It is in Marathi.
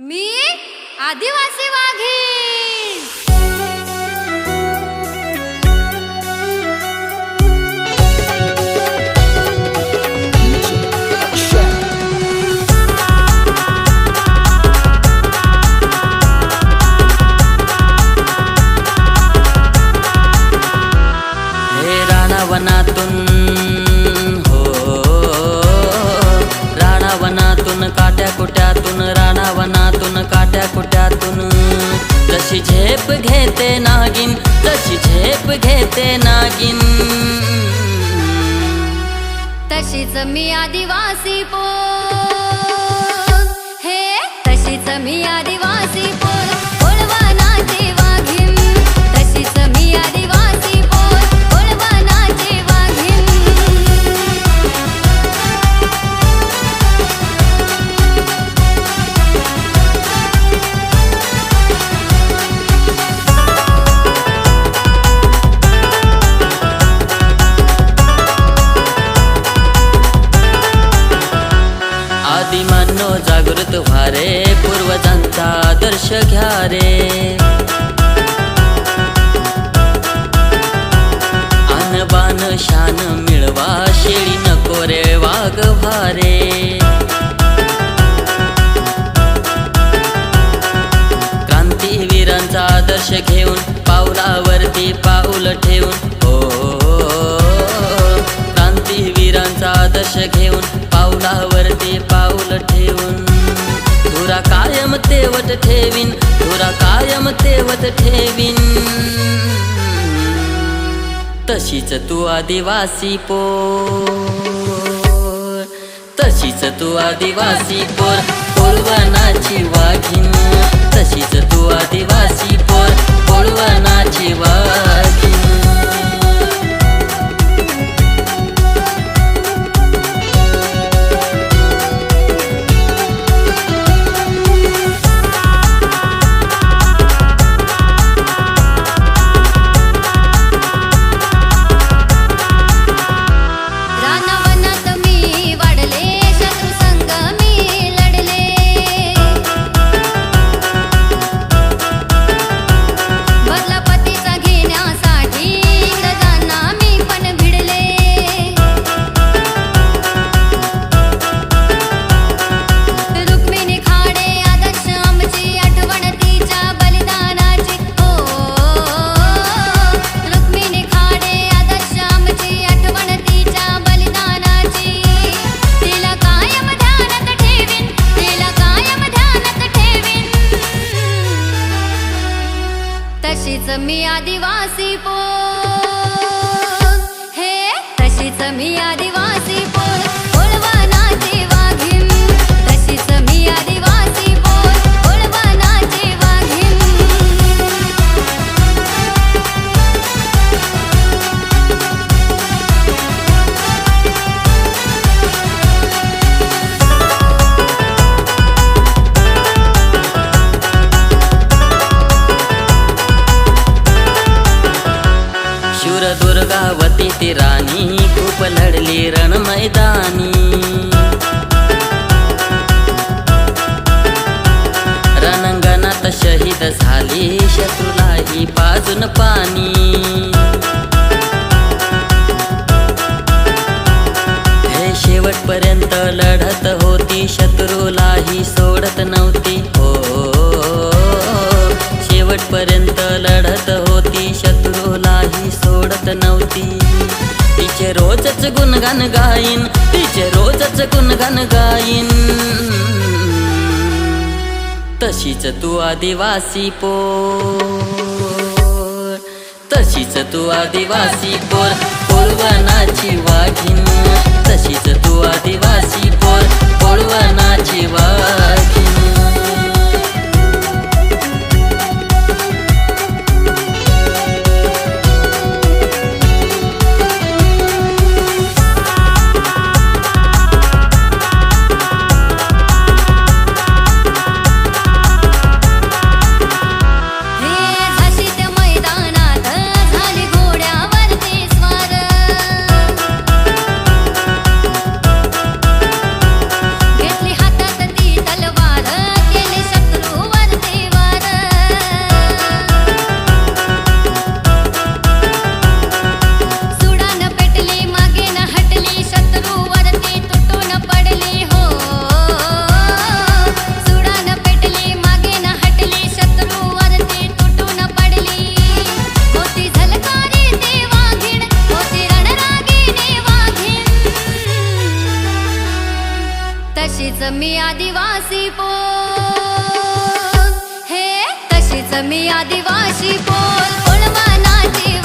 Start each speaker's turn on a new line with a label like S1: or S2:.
S1: मी आदिवासी वाघी
S2: वनातून राणावनातून काट्या कुट्यातून राणावनातून काट्या कुट्यातून. जशी झेप घेते नागिन तशी झेप घेते नागिन.
S1: तशीच मी आदिवासी पो हे तशीच मी आदिवासी
S2: आदर्श घ्या रे. आणबान शान मिळवा शेळी नको रे वाघ भारे. क्रांतीवीरांचा आदर्श घेऊन पावलावरती पाऊल ठेवून हो, हो, हो. क्रांतीवीरांचा आदर्श घेऊन पावलावरती पाऊल ठेवून. धुरा कायम तेवत ठेवीन धुरा कायम तेवत ठेवीन. तशीच तू आदिवासी पोर तशीच तू आदिवासी पोर पोळवनाची वाघिन तशीच तू आदिवासी पोर
S1: तशीच मी आदिवासी पो हे तशीच मी आदिवासी
S2: दुर्गावती ती राणी खूप लढली रण मैदानी रणांगणात शहीद झाली शत्रूलाही बाजून पाणी. हे शेवटपर्यंत लढत हो तिचे रोजच गुणगान गाईन तिचे रोजच गुणगान गाईन. तशीच तू आदिवासी पोर तशीच तू आदिवासी पोर पोळवनाची वाघीण तशीच तू आदिवासी पोर पोळवनाची
S1: वाघ. तशीच मी आदिवासी पो हे तशीच मी आदिवासी पोल. पण मनाची